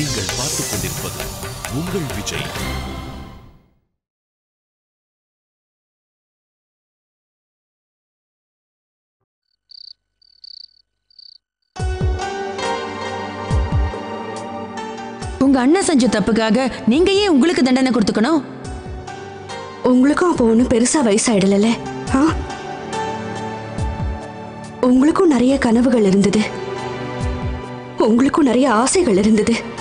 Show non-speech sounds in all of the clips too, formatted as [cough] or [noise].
நீங்கள் பார்த்துக் கொண்டிருப்பது உங்கள் விஜய். உங்க அண்ணன் செஞ்ச தப்புக்காக நீங்க ஏன் உங்களுக்கு தண்டனை கொடுத்துக்கணும்? உங்களுக்கும் அப்போ ஒன்றும் பெருசா வயசாயிடல உங்களுக்கும் நிறைய கனவுகள் இருந்தது. உங்களுக்கும் நிறைய ஆசைகள் இருந்தது.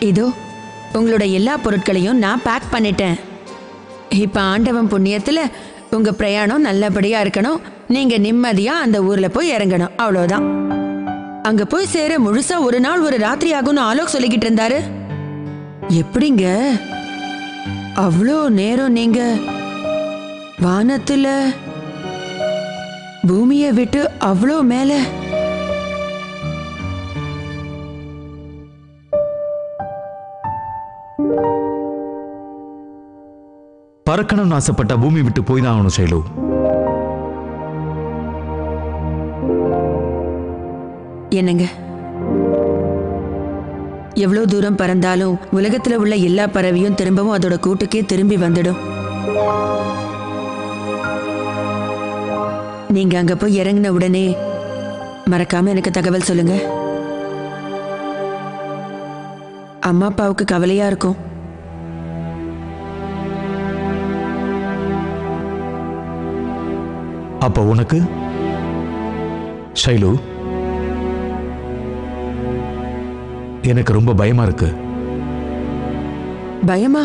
இதோ உங்களோட எல்லா பொருட்களையும் நான் பேக் பண்ணிட்டேன். இப்போ ஆண்டவன் புண்ணியத்தில் உங்கள் பிரயாணம் நல்லபடியாக இருக்கணும். நீங்கள் நிம்மதியாக அந்த ஊரில் போய் இறங்கணும். அவ்வளோதான் அங்கே போய் சேர முழுசாக ஒரு நாள் ஒரு ராத்திரி ஆகும்னு ஆலோக் சொல்லிக்கிட்டு இருந்தாரு. எப்படிங்க? அவ்வளோ நேரம் நீங்க வானத்துல பூமியை விட்டு அவ்வளோ மேலே பறக்கணும்னு ஆசைப்பட்ட பூமி விட்டு போய் தான் ஆகணும் சைலு. என்னங்க? எவ்வளவு தூரம் பறந்தாலும் உலகத்துல உள்ள எல்லா பறவையும் திரும்பவும் அதோட கூட்டுக்கே திரும்பி வந்துடும். நீங்க அங்க போய் இறங்கின உடனே மறக்காம எனக்கு தகவல் சொல்லுங்க. அம்மா அப்பாவுக்கு கவலையா இருக்கும். அப்ப உனக்கு? ஷைலு எனக்கு ரொம்ப பயமா இருக்கு. பயமா?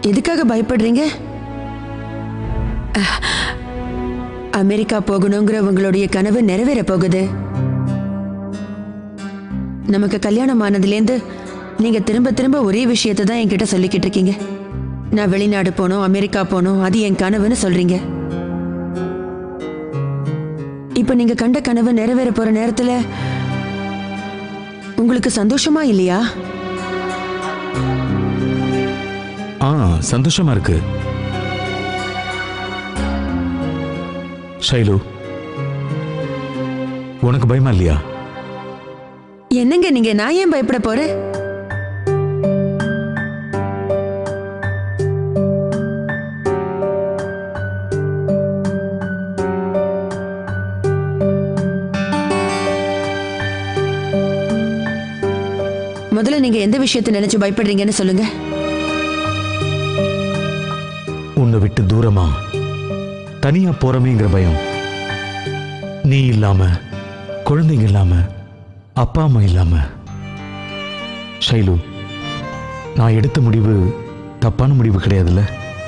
எதுக்காக பயப்படுறீங்க? அமெரிக்கா போகணுங்கிற உங்களுடைய கனவு நிறைவேற போகுது. நமக்கு கல்யாணம் ஆனதுலேருந்து நீங்க திரும்ப திரும்ப ஒரே விஷயத்தை தான் என்கிட்ட சொல்லிக்கிட்டு இருக்கீங்க. நான் வெளிநாடு போகணும் அமெரிக்கா போகணும் அது என் கனவுன்னு சொல்றீங்க. இப்ப நீங்க கண்ட கனவு நிறைவேற போற நேரத்துல உங்களுக்கு சந்தோஷமா இல்லையா? ஆ சந்தோஷமா இருக்கு. ஷைலு உனக்கு பயமா இல்லையா? என்னங்க நீங்க நான் ஏன் பயப்பட போறேன் முதல்ல நீங்க எந்த விஷயத்தை நினைச்சு பயப்படுறீங்கன்னு சொல்லுங்க. உன்னை விட்டு தூரமா? தனியா போறமேங்கிற பயம். நீ இல்லாம குழந்தைங்க இல்லாம அப்பா அம்மா இல்லாம. ஷைலு நான் எடுத்த முடிவு தப்பான முடிவு கிடையாதுல்ல?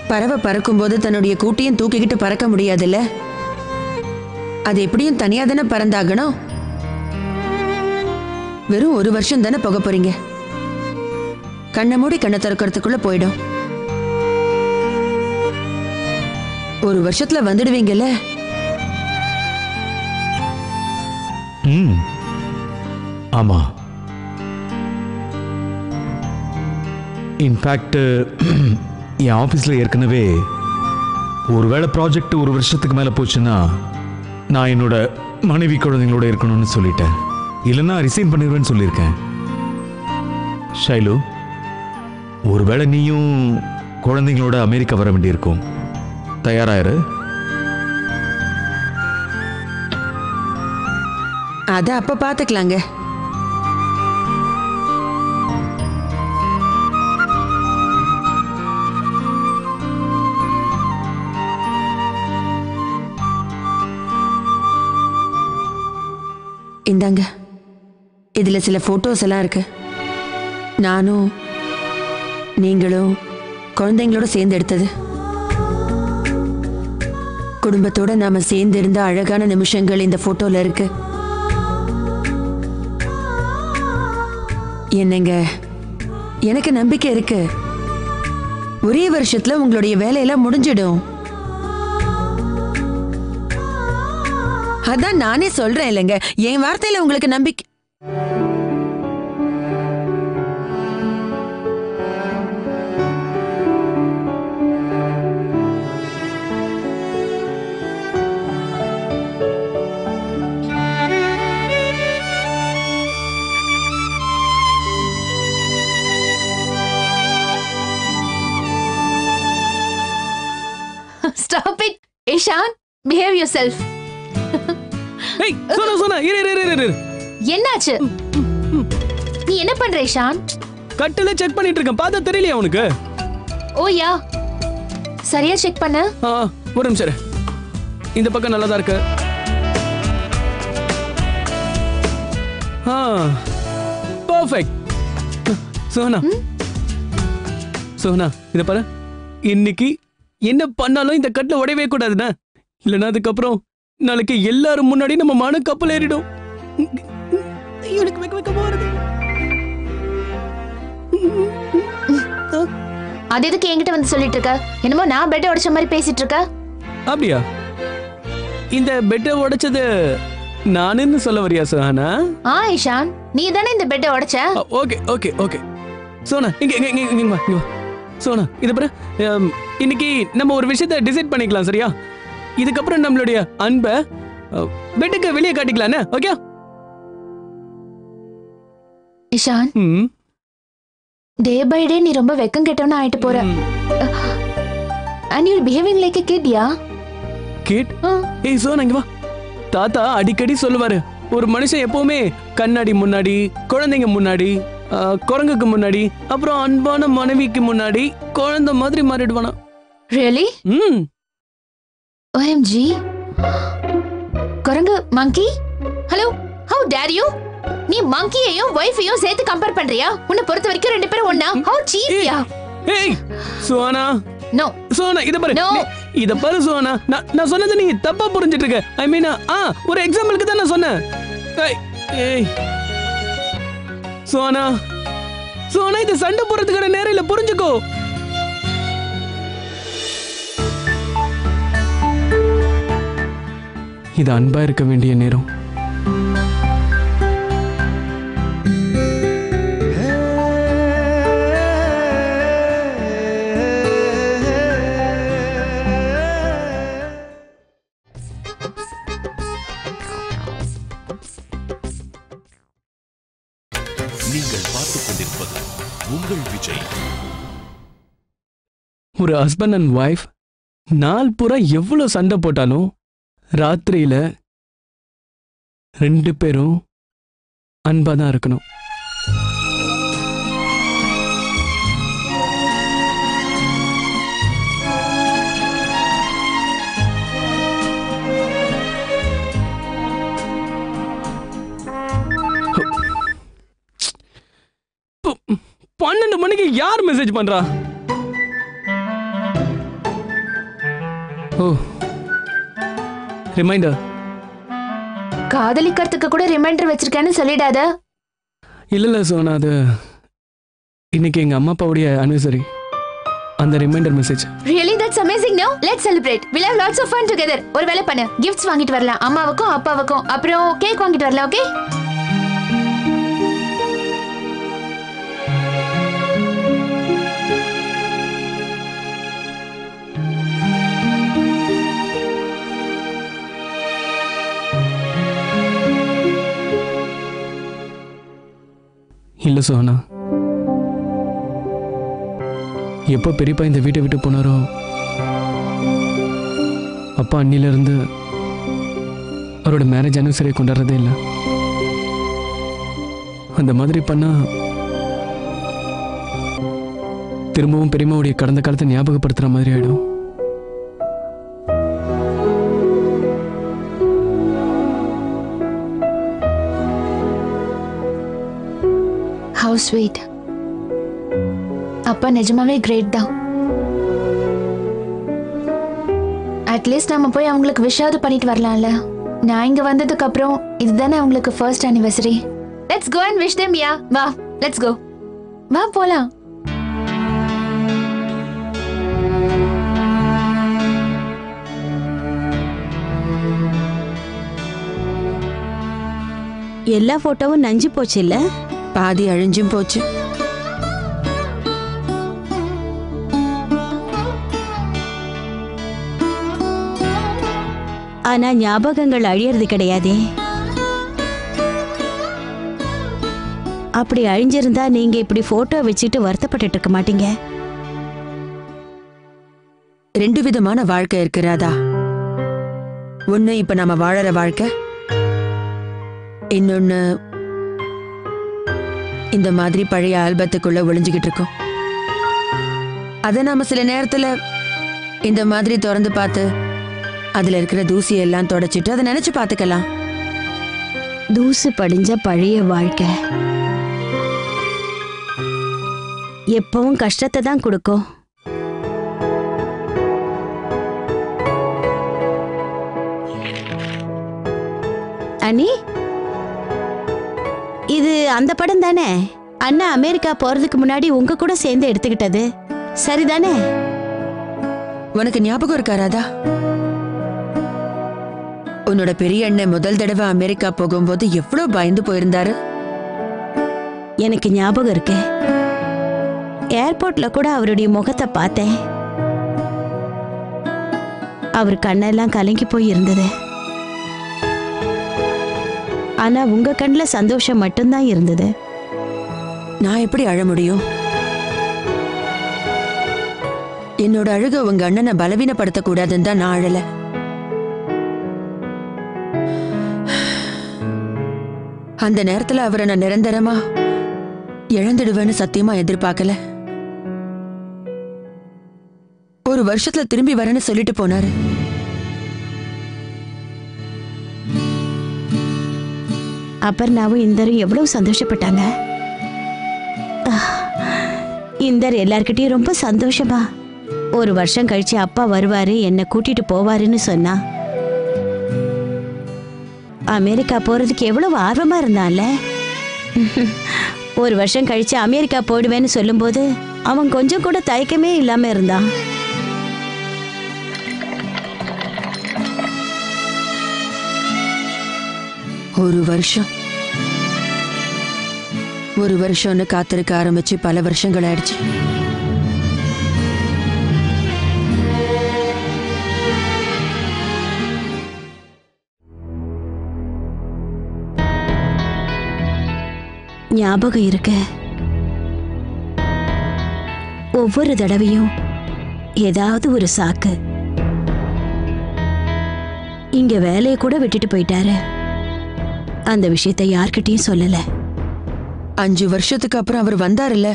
பறவை பறக்கும்போது தன்னுடைய கூட்டையும் தூக்கிக்கிட்டு பறக்க முடியாதுல்ல? அது எப்படியும் தனியா தானே பறந்தாகணும்? வெறும் ஒரு வருஷம் தானே போக போறீங்க? கண்ணை மூடி கண்ணை திறக்கிறதுக்குள்ள போயிடும். ஒரு வருஷத்துல வந்துடுவீங்கல்ல? ம். ஆமா. இன்ஃபேக்ட் [clears throat] என் ஆஃபீஸில் ஏற்கனவே ஒருவேளை ப்ராஜெக்ட் ஒரு வருஷத்துக்கு மேலே போச்சுன்னா நான் என்னோட மனைவி குழந்தைங்களோட இருக்கணும்னு சொல்லிட்டேன். இல்லைன்னா ரிசைன் பண்ணிடுவேன்னு சொல்லியிருக்கேன். ஷைலு ஒருவேளை நீயும் குழந்தைங்களோட அமெரிக்கா வர வேண்டியிருக்கும். தயாராயிரு. அதை அப்போ பார்த்துக்கலாங்க இந்தாங்க. இதில் சில ஃபோட்டோஸ் எல்லாம் இருக்கு. நானும் நீங்களும் குழந்தைங்களோட சேர்ந்து எடுத்தது. குடும்பத்தோட நாம சேர்ந்து இருந்த அழகான நிமிஷங்கள் இந்த போட்டோல இருக்கு. என்னங்க எனக்கு நம்பிக்கை இருக்கு. ஒரே வருஷத்துல உங்களுடைய வேலையெல்லாம் முடிஞ்சிடும். அதான் நானே சொல்றேன் இல்லைங்க என் வார்த்தையில உங்களுக்கு நம்பிக்கை Stop it! Ishan, behave yourself. ஏய் சொன்ன சொன்ன இரு இரு இரு, இரு என்னாச்சு? நீ என்ன பண்ற இஷான் கட்டில செக் பண்ணிட்டு இருக்கேன். பார்த்தா தெரியலையா உனக்கு? ஓ யா. சரியா செக் பண்ண. ஆ ஒரு நிமிஷம். இந்த பக்கம் நல்லா தான் இருக்கு. ஆ பர்ஃபெக்ட் சோனா. சோனா இத பாரு. இன்னைக்கு என்ன பண்ணாலும் இந்த கட்டில உடையவே கூடாதுண்ணா இல்லைன்னா அதுக்கப்புறம் நாளைக்கு எல்லாரும் முன்னாடி நம்ம மான கப்பல் ஏறிடும். எனக்கு வைக்க அது எதுக்கு என்கிட்ட வந்து சொல்லிட்டு இருக்க? என்னமோ நான் பெட்டை உடைச்ச மாதிரி பேசிட்டு இருக்க? அப்படியா? இந்த பெட்டை உடைச்சது நானுன்னு சொல்ல வரியா சோனா? ஆ இஷான் நீ தானே இந்த பெட்டை உடைச்ச? Okay okay okay. சோனா இங்க இங்க இங்க இங்க வா இங்க வா. சோனா இது பாரு. இன்னைக்கு நம்ம ஒரு விஷயத்தை டிசைட் பண்ணிக்கலாம் சரியா? இதுக்கப்புறம் நம்மளுடைய அன்பை பெட்டுக்கு வெளியே காட்டிக்கலானே okay? Ishaan day by day நீ ரொம்ப வெக்கம் கெட்டவனா ஆயிட்டு போற. And you behaving like a kid ya gate ஏய் சோனா இங்க வா. தாத்தா அடிக்கடி சொல்லுவாரு. ஒரு மனுஷன் எப்பவுமே கண்ணாடி முன்னாடி குழந்தைங்க முன்னாடி குரங்குக்கு முன்னாடி அப்புறம் அன்பான மனைவிக்கு முன்னாடி குழந்தை மாதிரி மாறிடுவானா. ரியலி ம். OMG குரங்கு monkey hello how dare you நீ மங்கியையும் வைஃபையும் சேர்த்து கம்பேர் பண்றியா? உன்னை பொறுத்த வரைக்கும் ரெண்டு பேரும் ஒண்ணா? ஹவு சீப்பியா ஏய் சோனா நோ சோனா இத பாரு. இத பாரு சோனா நான் நான் சொன்னது நீ தப்பா புரிஞ்சிட்டு இருக்க ஐ மீன் ஆ ஒரு எக்ஸாம்பிளுக்கு தான் நான் சொன்னேன். ஏய், ஏய். சோனா சோனா இது சண்டை போறதுக்கான நேரம் இல்ல புரிஞ்சுக்கோ. இது அன்பா இருக்க வேண்டிய நேரம். நீங்கள் பார்த்துக் கொண்டிருப்பது உங்கள் விஜய். ஒரு ஹஸ்பண்ட் அண்ட் ஒய்ஃப் நாள் பூரா எவ்வளவு சண்டை போட்டாலும் ராத்திரியில ரெண்டு பேரும் அன்பா தான் இருக்கணும். பன்னெண்டு மணிக்கு யார் மெசேஜ் பண்றா? ஓ. ரிமைண்டர் காதலிக்கிறதுக்கு கூட ரிமைண்டர் வச்சிருக்கேன்னு சொல்லிடாத. இல்ல இல்ல சோனா அது இன்னைக்கு எங்க அம்மா அப்பாவுடைய அனிவர்சரி அந்த reminder message really that's amazing no let's celebrate will have lots of fun together ஒரு வேலை பண்ணு. கிஃப்ட்ஸ் வாங்கிட்டு வரலாம். அம்மாவுக்கும் அப்பாவுக்கும். அப்புறம் கேக் வாங்கிட்டு வரலாம் ஓகே இல்லை சோனா. எப்போ பெரியப்பா இந்த வீட்டை விட்டு போனாரோ அப்பா அண்ணில இருந்து அவரோட மேரேஜ் அனிவர்சரி கொண்டாடுறதே இல்லை. அந்த மாதிரி பண்ணா திரும்பவும் பெரியம்மாவுடைய கடந்த காலத்தை ஞாபகப்படுத்துற மாதிரி ஆகிடும் ஹவு ஸ்வீட் அப்பா நிஜமாவே கிரேட் தான். அட்லீஸ்ட் நம்ம போய் அவங்களுக்கு விஷாவது பண்ணிட்டு வரலாம்ல. நான் இங்க வந்ததுக்கு அப்புறம் இதுதானே அவங்களுக்கு first anniversary let's go and wish them ya வா லெட்ஸ் கோ வா போலாம். எல்லா போட்டோவும் நஞ்சு போச்சு இல்ல பாதி அழிஞ்சும் போச்சு. ஆனா ஞாபகங்கள் அழியறது கிடையாதே. அப்படி அழிஞ்சிருந்தா நீங்க இப்படி போட்டோ வச்சுட்டு வருத்தப்பட்டுட்டு இருக்க மாட்டீங்க? ரெண்டு விதமான வாழ்க்கை இருக்கிறாதா ஒண்ணு இப்ப நம்ம வாழற வாழ்க்கை. இன்னொன்னு இந்த மாதிரி பழைய ஆல்பத்துக்குள்ள ஒளிஞ்சுகிட்டு இருக்கோம். அத நாம சில நேரத்துல இந்த மாதிரி திறந்து பார்த்து அதுல இருக்கிற தூசி எல்லாம் தொடச்சிட்டு அதை நினைச்சு பார்த்துக்கலாம். தூசு படிஞ்ச பழைய வாழ்க்கை. எப்பவும் கஷ்டத்தை தான் கொடுக்கும். அனி இது அந்த படம் தானே? அண்ணா அமெரிக்கா போறதுக்கு முன்னாடி உங்க கூட சேர்ந்து எடுத்துக்கிட்டது. சரிதானே? உனக்கு ஞாபகம் இருக்கா ராதா? உன்னோட பெரிய அண்ணன் முதல் தடவை அமெரிக்கா போகும்போது எவ்வளவு பயந்து போயிருந்தாரு? எனக்கு ஞாபகம் இருக்கு. ஏர்போர்ட்ல கூட அவருடைய முகத்தை பார்த்தேன். அவர் கண்ணெல்லாம் கலங்கி போய் இருந்தது ஆனா உங்க கண்ணில் சந்தோஷம் மட்டும்தான் இருந்தது. நான் எப்படி அழ முடியும்? என்னோட அழுக உங்க அண்ணனை பலவீனப்படுத்த கூடாதுன்னு தான் நான் அழல. அந்த நேரத்துல அவரை நான் நிரந்தரமா இழந்துடுவேன்னு சத்தியமா எதிர்பார்க்கல. ஒரு வருஷத்துல திரும்பி வரேன்னு சொல்லிட்டு போனாரு. அபர்ணாவும் இந்தரும் எவ்வளவு சந்தோஷப்பட்டாங்க? இந்தர் எல்லார்கிட்டயும் ரொம்ப சந்தோஷமா. ஒரு வருஷம் கழிச்சு அப்பா வருவாரு என்னை கூட்டிட்டு போவாருன்னு சொன்னா. அமெரிக்கா போறதுக்கு எவ்வளவு ஆர்வமா இருந்தான்ல ஒரு வருஷம் கழிச்சு அமெரிக்கா போயிடுவேன்னு சொல்லும்போது அவன் கொஞ்சம் கூட தயக்கமே இல்லாம இருந்தான். ஒரு வருஷம். ஒரு வருஷம்னு காத்திருக்க ஆரம்பிச்சு பல வருஷங்கள் ஆயிடுச்சு ஞாபகம் இருக்கு? ஒவ்வொரு தடவையும் ஏதாவது ஒரு சாக்கு. இங்க வேலையை கூட விட்டுட்டு போயிட்டாரு. அந்த விஷயத்தை யார்கிட்டயும் சொல்லலை. அஞ்சு வருஷத்துக்கு அப்புறம் அவர் வந்தாருல்ல?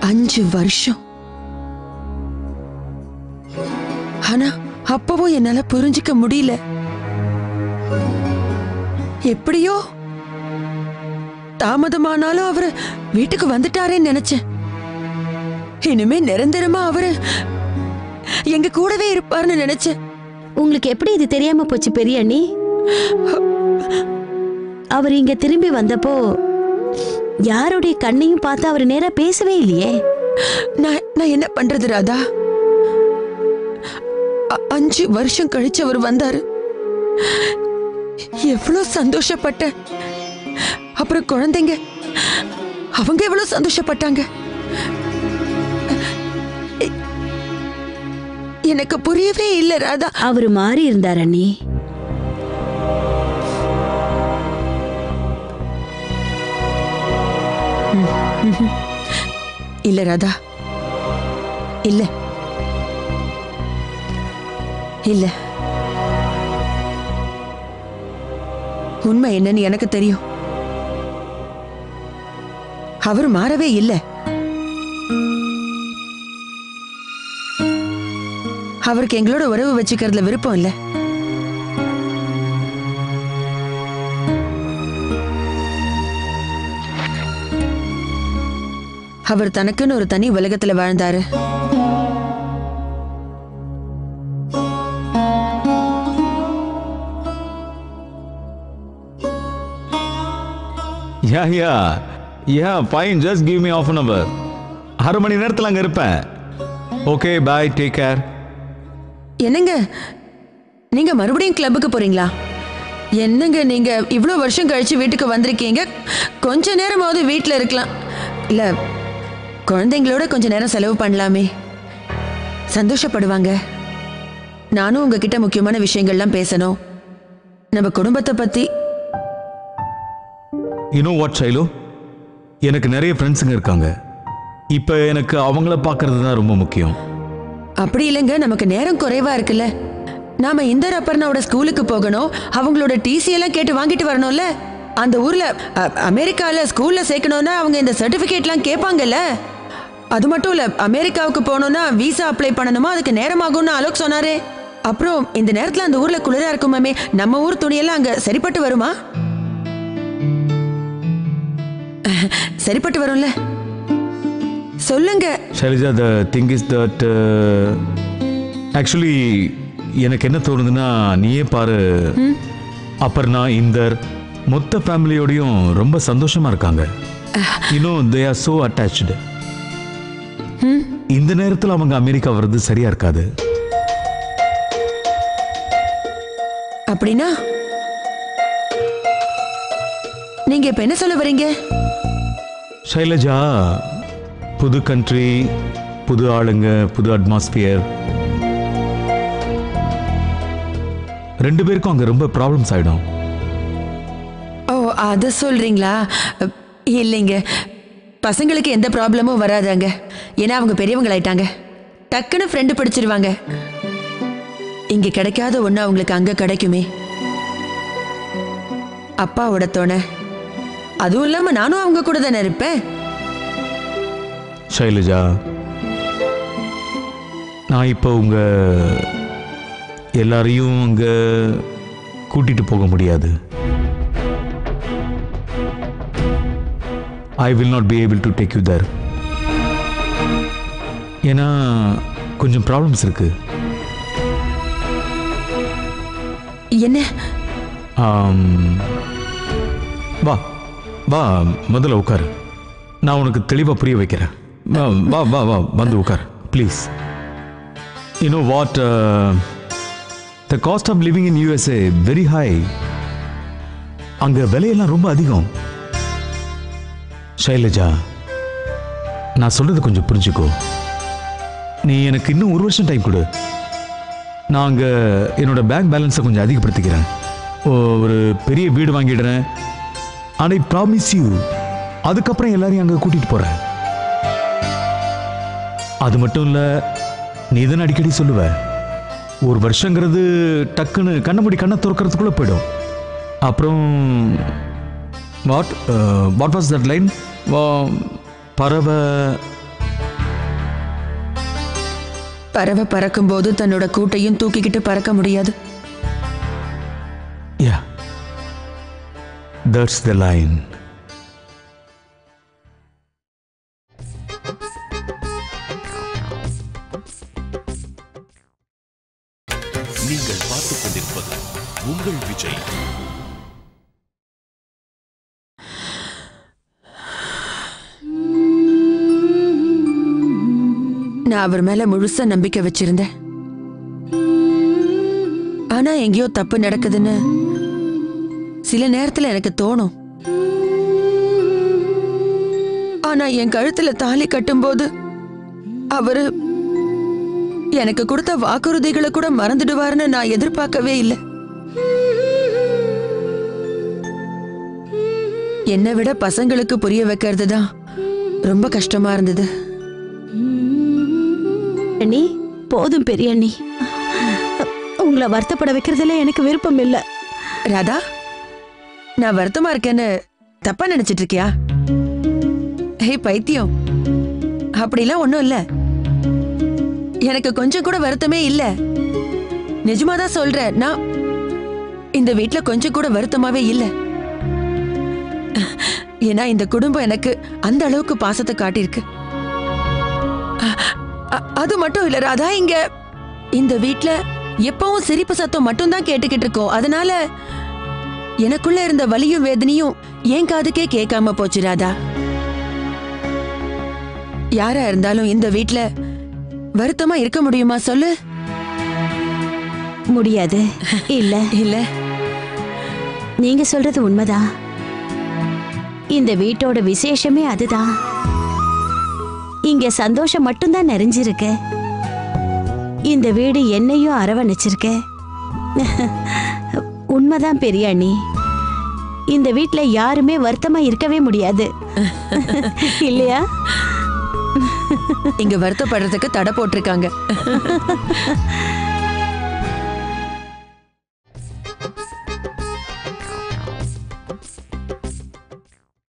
அஞ்சு வருஷம். ஆனா அப்பவும் என்னால புரிஞ்சுக்க முடியல. எப்படியோ தாமதமானாலும் அவரு வீட்டுக்கு வந்துட்டாரேன்னு நினைச்சேன். இனிமே நிரந்தரமா அவரு எங்க கூடவே இருப்பார்னு நினைச்சேன். உங்களுக்கு எப்படி இது தெரியாம போச்சு பெரிய அண்ணி? அவர் இங்க திரும்பி வந்தப்போ யாருடைய கண்ணையும் பார்த்து அவர் நேரா பேசவே இல்லையே? நான் நான் என்ன பண்றது ராதா? அஞ்சு வருஷம் கழிச்சு அவர் வந்தாரு. எவ்வளவு சந்தோஷப்பட்ட அப்புறம் குழந்தைங்க அவங்க எவ்வளவு சந்தோஷப்பட்டாங்க. எனக்கு புரியவே இல்லை ராதா. அவர் மாறி இருந்தார் அண்ணி. இல்ல ராதா. இல்ல. இல்ல. உண்மை என்னன்னு எனக்கு தெரியும். அவர் மாறவே இல்லை. அவருக்கு எங்களோட உறவு வச்சுக்கிறதுல விருப்பம் இல்லை. அவர் தனக்குன்னு ஒரு தனி உலகத்துல வாழ்ந்தாரு. Ya ya. Ya fine just give me half an hour அரை மணி நேரத்தில் அங்கே இருப்பேன். ஓகே பாய் டேக் கேர் என்னங்க? நீங்க மறுபடியும் கிளப்புக்கு போறீங்களா? என்னங்க நீங்க இவ்வளோ வருஷம் கழிச்சு வீட்டுக்கு வந்திருக்கீங்க? கொஞ்ச நேரமாவது வீட்டில் இருக்கலாம். இல்ல குழந்தைங்களோட கொஞ்ச நேரம் செலவு பண்ணலாமே. சந்தோஷப்படுவாங்க. நானும் உங்ககிட்ட முக்கியமான விஷயங்கள்லாம் பேசணும். நம்ம குடும்பத்தை பத்தி. யூனோ வாட் சைலு எனக்கு நிறைய ஃப்ரெண்ட்ஸுங்க இருக்காங்க. இப்போ எனக்கு அவங்கள பார்க்கறது தான் ரொம்ப முக்கியம். அப்படி இல்லைங்க நமக்கு நேரம் குறைவா இருக்குல்ல. நாம இந்த அப்பர்னாவோட ஸ்கூலுக்கு போகணும் அவங்களோட டிசி எல்லாம் கேட்டு வாங்கிட்டு வரணும்ல. அந்த ஊர்ல அமெரிக்கால ஸ்கூல்ல சேர்க்கணும்னா அவங்க இந்த சர்டிபிகேட்லாம் கேட்பாங்கல்ல. அது மட்டும் இல்ல அமெரிக்காவுக்கு போகணும்னா விசா அப்ளை பண்ணணுமா அதுக்கு நேரமாகும்னு அலோக் சொன்னாரே. அப்புறம் இந்த நேரத்துல அந்த ஊர்ல குளிரா இருக்குமாமே நம்ம ஊர் துணியெல்லாம் அங்க சரிப்பட்டு வருமா? சரிப்பட்டு வரும்ல. சொல்லுங்க. Shailaja the thing is that actually எனக்கு என்ன தோணுதுன்னா நீயே பாரு. அபர்ணா இந்தர் மொத்த ஃபேமிலியோடையும் ரொம்ப சந்தோஷமா இருக்காங்க. இன்னும் தே ஆர் சோ அட்டாச்சு இந்த நேரத்தில் அவங்க அமெரிக்கா வர்றது சரியா இருக்காது? அப்படின்னா? நீங்க இப்ப என்ன சொல்ல வரீங்க? ஷைலஜா புது கண்ட்ரி புது ஆளுங்க புது அட்மாஸ்பியர் ரெண்டு பேருக்கும் அங்க ரொம்ப ப்ராப்ளம்ஸ் ஆயிடும். ஓ அத சொல்றீங்களா? இல்லைங்க. பசங்களுக்கு எந்த ப்ராப்ளமும் வராதாங்க. ஏன்னா அவங்க பெரியவங்களாயிட்டாங்க. டக்குன்னு ஃப்ரெண்டு பிடிச்சிருவாங்க. இங்க கிடைக்காத ஒன்று அவங்களுக்கு அங்க கிடைக்குமே. அப்பாவோட துணை. அதுவும் இல்லாம நானும் அவங்க கூட தானே இருப்பேன். ஷைலஜா நான் இப்போ உங்க எல்லாரையும் அங்க கூட்டிட்டு போக முடியாது. I will not be able to take you there ஏன்னா கொஞ்சம் ப்ராப்ளம்ஸ் இருக்கு. என்ன? வா வா முதல்ல உட்காரு. நான் உனக்கு தெளிவாக புரிய வைக்கிறேன். வா வா வா வா வந்து உட்கார். Please you know what the cost of living in USA very high அங்கே விலையெல்லாம் ரொம்ப அதிகம். ஷைலஜா நான் சொல்றது கொஞ்சம் புரிஞ்சுக்கோ. நீ எனக்கு இன்னும் ஒரு வருஷம் டைம் கொடு. நான் அங்கே என்னோட பேங்க் பேலன்ஸை கொஞ்சம் அதிகப்படுத்திக்கிறேன். ஓ- ஒரு பெரிய வீடு வாங்கிடுறேன். ஆனால் ஐ ப்ராமிஸ் யூ அதுக்கப்புறம் எல்லாரையும் அங்கே கூட்டிகிட்டு போகிறேன் அது மட்டும் இல்லை நீ தானே அடிக்கடி சொல்லுவ. ஒரு வருஷங்கிறது டக்குன்னு கண்ண மூடி கண்ணை துறக்கிறதுக்குள்ளே போயிடும். அப்புறம் what what was that line பறவை. பறவை பறக்கும்போது தன்னோட கூட்டையும் தூக்கிக்கிட்டு பறக்க முடியாது. யா தட்ஸ் த லைன் நான் அவர் மேல முழுசா நம்பிக்கை வச்சிருந்தேன். ஆனா எங்கேயோ தப்பு நடக்குதுன்னு சில நேரத்துல எனக்கு தோணும். ஆனா என் கழுத்துல தாலி கட்டும்போது அவரு எனக்கு கொடுத்த வாக்குறுதிகளை கூட மறந்துடுவாருன்னு நான் எதிர்பார்க்கவே இல்லை. என்னை விட பசங்களுக்கு புரிய வைக்கிறது தான் ரொம்ப கஷ்டமா இருந்தது. அண்ணி. போதும் பெரிய அண்ணி. உங்களை வருத்தப்பட வைக்கிறதுல எனக்கு விருப்பம் இல்ல. ராதா நான் வருத்தமா இருக்கேன்னு தப்பா நினைச்சிட்டு இருக்கியா? ஹே பைத்தியம். அப்படிலாம் ஒன்றும் இல்ல. எனக்கு கொஞ்சம் கூட வருத்தமே இல்ல. நிஜமா தான் சொல்றேன் நான் இந்த வீட்டில் கொஞ்சம் கூட வருத்தமாவே இல்ல. ஏன்னா இந்த குடும்பம் எனக்கு அந்த அளவுக்கு பாசத்தை காட்டியிருக்கு. அது மட்டும் இல்ல ராதா இங்க இந்த வீட்ல எப்பவும் சிரிப்பு சத்தம் மட்டும்தான் கேட்டுக்கிட்டு இருக்கோம். அதனால எனக்குள்ள இருந்த வலியும் வேதனையும் என் காதுக்கே கேட்காம போச்சு ராதா. யாரா இருந்தாலும் இந்த வீட்ல வருத்தமா இருக்க முடியுமா சொல்லு? முடியாது. [laughs] இல்ல. இல்ல. நீங்க சொல்றது உண்மைதான். இந்த வீட்டோட விசேஷமே அதுதான். இங்க சந்தோஷம் மட்டும்தான் நிறைஞ்சிருக்கு. இந்த வீடு என்னையும் அரவணைச்சிருக்கு. [laughs] உண்மைதான் பெரிய அண்ணி இந்த வீட்ல யாருமே வருத்தமா இருக்கவே முடியாது. [laughs] இல்லையா? இங்க வருத்தப்படுறதுக்கு தடை போட்டிருக்காங்க. [laughs]